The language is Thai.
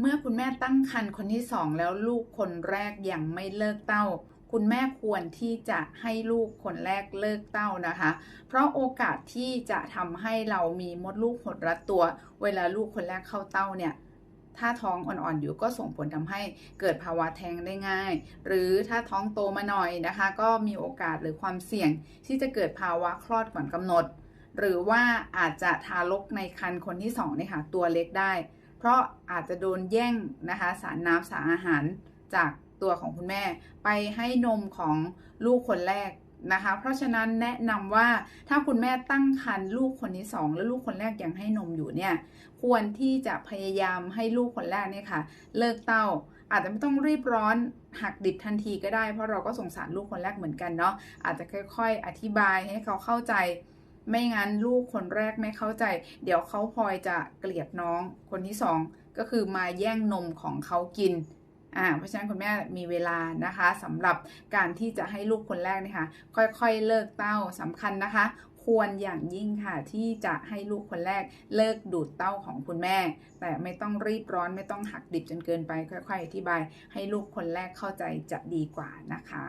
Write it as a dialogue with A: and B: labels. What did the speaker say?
A: เมื่อคุณแม่ตั้งครรภ์คนที่สองแล้วลูกคนแรกยังไม่เลิกเต้า คุณแม่ควรที่จะให้ลูกคนแรกเลิกเต้านะคะ เพราะโอกาสที่จะทำให้เรามีมดลูกหดรัดตัว เวลาลูกคนแรกเข้าเต้าเนี่ยถ้าท้องอ่อนๆอยู่ก็ส่งผลทำให้เกิดภาวะแท้งได้ง่าย หรือถ้าท้องโตมาหน่อยนะคะ ก็มีโอกาสหรือความเสี่ยงที่จะเกิดภาวะคลอดก่อนกำหนด หรือว่าอาจจะทารกในครรภ์คนที่สองเนี่ยค่ะตัวเล็กได้ เพราะอาจจะโดนแย่งนะคะสารน้ำสารอาหารจากตัวของคุณแม่ ไปให้นมของลูกคนแรกนะคะ เพราะฉะนั้นแนะนำว่าถ้าคุณแม่ตั้งครรภ์ลูกคนที่สองแล้วลูกคนแรกยังให้นมอยู่เนี่ย ควรที่จะพยายามให้ลูกคนแรกเนี่ยค่ะ เลิกเต้า อาจจะไม่ต้องรีบร้อนหักดิบทันทีก็ได้ เพราะเราก็สงสารลูกคนแรกเหมือนกันเนาะอาจจะค่อย ๆ อธิบายให้เขาเข้าใจ ไม่งั้นลูกคนแรกไม่เข้าใจ เดี๋ยวเขาพลอยจะเกลียดน้องคนที่สองก็คือมาแย่งนมของเขากินอ่าเพราะฉะนั้นคุณแม่มีเวลานะคะสำหรับการที่จะให้ลูกคนแรกนี่ยค่ะค่อยๆเลิกเต้าสำคัญนะคะ ควรอย่างยิ่งค่ะที่จะให้ลูกคนแรกเลิกดูดเต้าของคุณแม่ แต่ไม่ต้องรีบร้อนไม่ต้องหักดิบจนเกินไป ค่อย ๆ อธิบาย ให้ลูกคนแรกเข้าใจจะดีกว่านะคะ